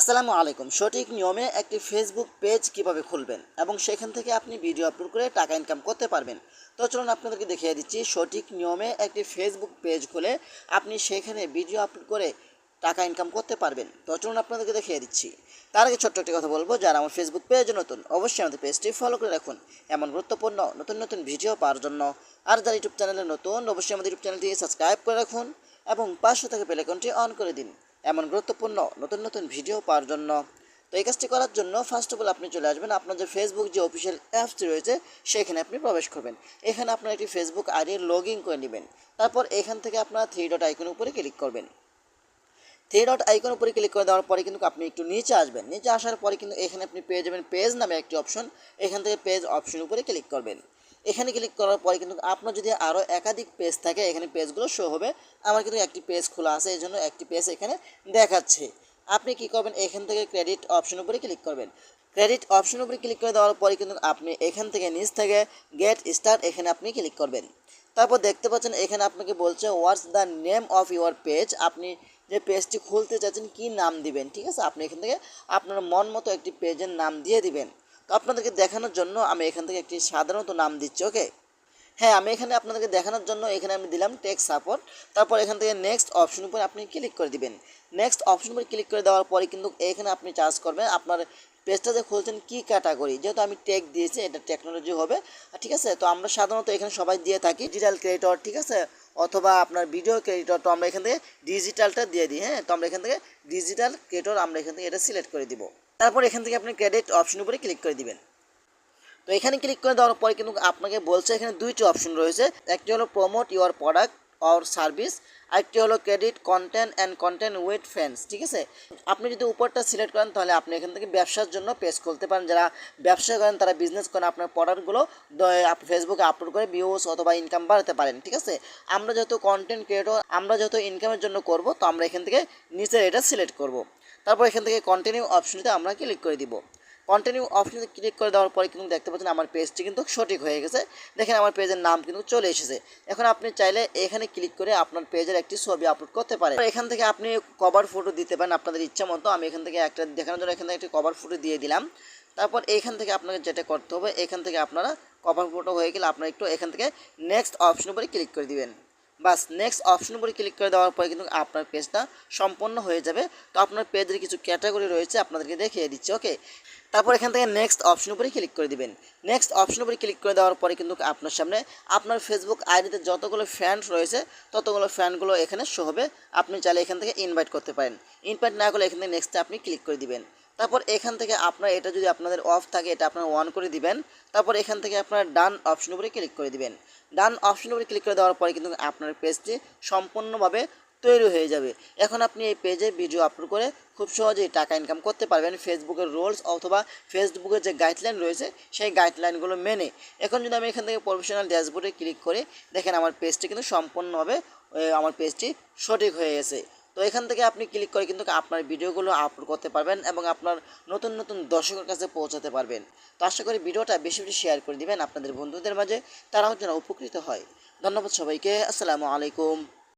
আসসালামু আলাইকুম। সঠিক নিয়মে একটি ফেসবুক পেজ কীভাবে খুলবেন এবং সেখান থেকে আপনি ভিডিও আপলোড করে টাকা ইনকাম করতে পারবেন। তো চলুন আপনাদেরকে দেখিয়ে দিচ্ছি, সঠিক নিয়মে একটি ফেসবুক পেজ খুলে আপনি সেখানে ভিডিও আপলোড করে টাকা ইনকাম করতে পারবেন। তো চলুন আপনাদেরকে দেখিয়ে দিচ্ছি। তার আগে ছোট্ট একটি কথা বলব, যারা আমার ফেসবুক পেজ নতুন, অবশ্যই আমাদের পেজটি ফলো করে রাখুন। এমন গুরুত্বপূর্ণ, নতুন নতুন ভিডিও পাওয়ার জন্য। আর যারা ইউটিউব চ্যানেলে নতুন, অবশ্যই আমাদের ইউটিউব চ্যানেলটি সাবস্ক্রাইব করে রাখুন এবং পাঁচশো থেকে বেলাইকনটি অন করে দিন। এমন গুরুত্বপূর্ণ নতুন নতুন ভিডিও পাওয়ার জন্য। তো এই কাজটি করার জন্য ফার্স্ট অফ অল আপনি চলে আসবেন। আপনার যে ফেসবুক যে অফিসিয়াল অ্যাপসটি রয়েছে, সেখানে আপনি প্রবেশ করবেন। এখানে আপনার একটি ফেসবুক আইডি লগ ইন করে নেবেন। তারপর এখান থেকে আপনার থ্রি ডট আইকনের উপরে ক্লিক করবেন। থ্রি ডট আইকন উপরে ক্লিক করে দেওয়ার পরে কিন্তু আপনি একটু নিচে আসবেন। নিচে আসার পরে কিন্তু এখানে আপনি পেয়ে যাবেন পেজ নামে একটি অপশন এখান থেকে পেজ অপশন উপরে ক্লিক করবেন। এখানে ক্লিক করার পরে কিন্তু আপনার যদি আরও একাধিক পেজ থাকে, এখানে পেজগুলো শো হবে। আমার কিন্তু একটি পেজ খোলা আছে এই জন্য একটি পেজ এখানে দেখাচ্ছে। আপনি কি করবেন? এখান থেকে ক্রেডিট অপশন উপরে ক্লিক করবেন। ক্রেডিট অপশন উপরে ক্লিক করে দেওয়ার পরে কিন্তু আপনি এখান থেকে নিচ থেকে গেট স্টার্ট এখানে আপনি ক্লিক করবেন। তারপর দেখতে পাচ্ছেন এখানে আপনাকে বলছে what's the name of your page আপনি যে পেজটি খুলতে চাচ্ছেন, কি নাম দিবেন? ঠিক আছে? আপনি এখান থেকে আপনার মন মতো একটি পেজের নাম দিয়ে দিবেন। তো আপনাদেরকে দেখানোর জন্য আমি এখান থেকে একটি সাধারণত নাম দিচ্ছি, ওকে? হ্যাঁ আমি এখানে আপনাদেরকে দেখানোর জন্য এখানে আমি দিলাম টেক সাপোর্ট। তারপর এখান থেকে নেক্সট অপশন উপরে আপনি ক্লিক করে দিবেন। নেক্সট অপশন উপরে ক্লিক করে দেওয়ার পরে কিন্তু এখানে আপনি চার্জ করবেন। আপনার পেজটা যে খুলছেন কী ক্যাটাগরি? যেহেতু আমি টেক দিয়েছি, এটা টেকনোলজি হবে। ঠিক আছে, তো আমরা সাধারণত এখানে সবাই দিয়ে থাকি ডিজিটাল ক্রিয়েটর ঠিক আছে? অথবা আপনার ভিডিও ক্রিয়েটর তো আমরা এখান থেকে ডিজিটালটা দিয়ে দিই হ্যাঁ? তো আমরা এখান থেকে ডিজিটাল ক্রিয়েটর আমরা এখান থেকে এটা সিলেক্ট করে দিব। তারপর এখান থেকে আপনি ক্রেডিট অপশন উপরে ক্লিক করে দিবেন। তো এখানে ক্লিক করে দেওয়ার পরে কিন্তু আপনাকে বলছে এখানে দুইটি অপশন রয়েছে। একটি হলো promote your product or service আরেকটি হলো credit content and content with friends ঠিক আছে? আপনি যদি উপরটা সিলেক্ট করেন তাহলে আপনি এখান থেকে ব্যবসার জন্য পেজ খুলতে পারেন। যারা ব্যবসা করেন তারা বিজনেস করেন, আপনার প্রোডাক্টগুলো ফেসবুকে আপলোড করে ভিউস অথবা ইনকাম বাড়াতে পারেন, ঠিক আছে? আমরা যেহেতু কন্টেন্ট ক্রিয়েটর আমরা যেহেতু ইনকামের জন্য করব, তো আমরা এখান থেকে নিচে এটা সিলেক্ট করব। তারপর এখান থেকে কন্টিনিউ অপশনটিতে আমরা ক্লিক করে দিব। কন্টিনিউ অপশনে ক্লিক করে দেওয়ার পরে কিন্তু দেখতে পাচ্ছেন আমার পেজটি কিন্তু সঠিক হয়ে গেছে। দেখেন আমার পেজের নাম কিন্তু চলে এসেছে। এখন আপনি চাইলে এখানে ক্লিক করে আপনার পেজের একটি ছবি আপলোড করতে পারেন। এখান থেকে আপনি কভার ফটো দিতে পারেন আপনাদের ইচ্ছা মতো। আমি এখান থেকে একটা দেখানোর জন্য এখান থেকে একটি কভার ফটো দিয়ে দিলাম। তারপর এইখান থেকে আপনাকে যেটা করতে হবে, এখান থেকে আপনারা কভার ফটো হয়ে গেলে আপনারা একটু এখান থেকে নেক্সট অপশন উপরে ক্লিক করে দিবেন। বাস নেক্সট অপশন উপরে ক্লিক করে দেওয়ার পরে কিন্তু আপনার পেজটা সম্পন্ন হয়ে যাবে। তো আপনার পেজের কিছু ক্যাটাগরি রয়েছে, আপনাদেরকে দেখিয়ে দিচ্ছি ওকে তারপর এখান থেকে নেক্সট অপশন উপরে ক্লিক করে দিবেন। নেক্সট অপশন উপরে ক্লিক করে দেওয়ার পরে কিন্তু আপনার সামনে আপনার ফেসবুক আইডিতে যতগুলো ফ্যান রয়েছে, ততগুলো ফ্যানগুলো এখানে শো হবে। আপনি চাইলে এখান থেকে ইনভাইট করতে পারেন। ইনভাইট না করলে এখান থেকে নেক্সটে আপনি ক্লিক করে দিবেন। তারপর এখান থেকে আপনার এটা যদি আপনাদের অফ থাকে, এটা আপনার অন করে দিবেন। তারপর এখান থেকে আপনার ডান অপশন উপরে ক্লিক করে দিবেন। ডান অপশন উপরে ক্লিক করে দেওয়ার পরে কিন্তু আপনার পেজটি সম্পূর্ণভাবে তৈরি হয়ে যাবে। এখন আপনি এই পেজে ভিডিও আপলোড করে খুব সহজেই টাকা ইনকাম করতে পারবেন ফেসবুকের রোলস অথবা ফেসবুকের যে গাইডলাইন রয়েছে, সেই গাইডলাইনগুলো মেনে। এখন যদি আমি এখান থেকে প্রফেশনাল ড্যাশবোর্ডে ক্লিক করি, দেখেন আমার পেজটি কিন্তু সম্পূর্ণভাবে আমার পেজটি সঠিক হয়ে গেছে। তো এখান থেকে আপনি ক্লিক করে কিন্তু আপনার ভিডিওগুলো আপলোড করতে পারবেন এবং আপনার নতুন নতুন দর্শকের কাছে পৌঁছাতে পারবেন। তো আশা করি ভিডিওটা বেশি বেশি শেয়ার করে দিবেন আপনাদের বন্ধুদের মাঝে, তারাও যেন উপকৃত হয়। ধন্যবাদ সবাইকে, আসসালামু আলাইকুম।